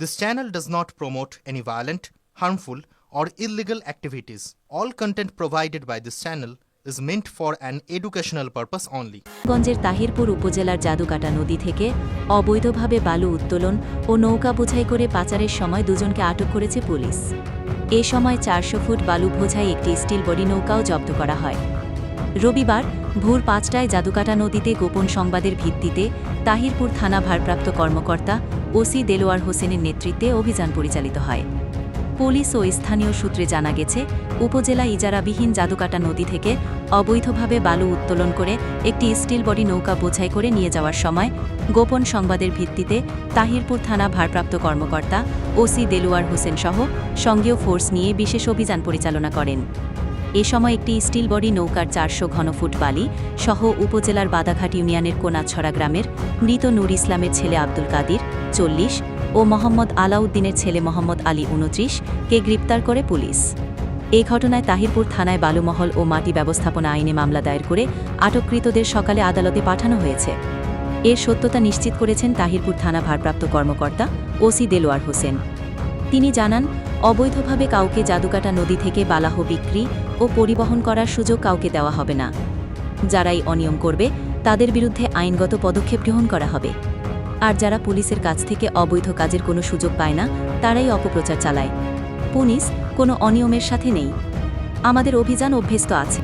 This channel does not promote any violent, harmful, or illegal activities. All content provided by this channel is meant for an educational purpose only. গঞ্জের Tahirpur উপজেলার জাদুকাটা নদী থেকে অবৈধভাবে বালু উত্তোলন ও নৌকা বোঝাই করে পাচারের সময় দুজনকে আটক করেছে পুলিশ এ সময় চারশো ফুট বালু বোঝাই একটি স্টিল বডি নৌকাও জব্দ করা হয় রবিবার ভোর পাঁচটায় জাদুকাটা নদীতে গোপন সংবাদের ভিত্তিতে তাহিরপুর থানা ভারপ্রাপ্ত কর্মকর্তা ওসি দেলোয়ার হোসেনের নেতৃত্বে অভিযান পরিচালিত হয়। পুলিশ ও স্থানীয় সূত্রে জানা গেছে, উপজেলা ইজারাবিহীন জাদুকাটা নদী থেকে অবৈধভাবে বালু উত্তোলন করে একটি স্টিল বডি নৌকা বোঝাই করে নিয়ে যাওয়ার সময় গোপন সংবাদের ভিত্তিতে তাহিরপুর থানা ভারপ্রাপ্ত কর্মকর্তা ওসি দেলোয়ার হোসেন সহ সঙ্গীয় ফোর্স নিয়ে বিশেষ অভিযান পরিচালনা করেন। এ সময় একটি স্টিল বডি নৌকার চারশো ঘনফুট বালি সহ উপজেলার বাদাঘাট ইউনিয়নের কোনাছড়া গ্রামের মৃত নূর ইসলামের ছেলে আব্দুল কাদির চল্লিশ ও মোহাম্মদ আলাউদ্দিনের ছেলে মোহাম্মদ আলী উনত্রিশ কে গ্রেপ্তার করে পুলিশ। এ ঘটনায় তাহিরপুর থানায় বালুমহল ও মাটি ব্যবস্থাপনা আইনে মামলা দায়ের করে আটককৃতদের সকালে আদালতে পাঠানো হয়েছে। এর সত্যতা নিশ্চিত করেছেন তাহিরপুর থানা ভারপ্রাপ্ত কর্মকর্তা ওসি দেলোয়ার হোসেন। তিনি জানান, অবৈধভাবে কাউকে জাদুকাটা নদী থেকে বালাহ বিক্রি ও পরিবহন করার সুযোগ কাউকে দেওয়া হবে না। যারাই অনিয়ম করবে, তাদের বিরুদ্ধে আইনগত পদক্ষেপ গ্রহণ করা হবে। আর যারা পুলিশের কাছ থেকে অবৈধ কাজের কোনো সুযোগ পায় না, তারাই অপপ্রচার চালায়। পুলিশ কোনো অনিয়মের সাথে নেই। আমাদের অভিযান অভ্যস্ত আছে।